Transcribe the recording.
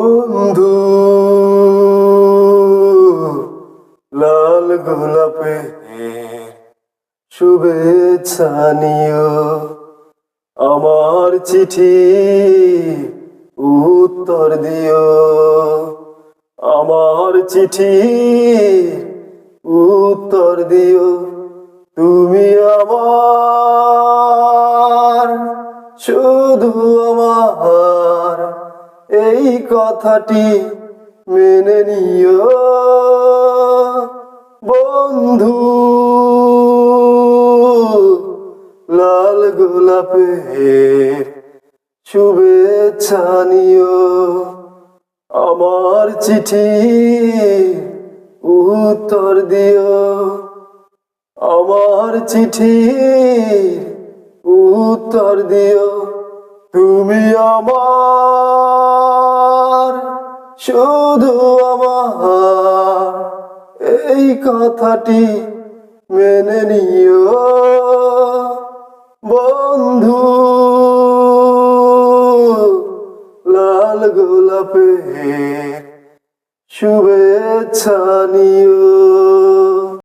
বন্ধু। লাল গোলাপে শুভেচ্ছা নিও। আমার চিঠি উত্তর দিও। আমার চিঠি উত্তর দিও। তুমি আমার, শুধু আমার। এই কথাটি মেনে নিও। বন্ধু, লাল গোলাপের শুভেচ্ছা নিও। আমার চিঠি উত্তর দিও। আমার চিঠি উত্তর দিও। তুমি আমার শুধু আমার এই কথাটি মেনে নিও। বন্ধু লাল গোলাপের শুভেচ্ছা নিও।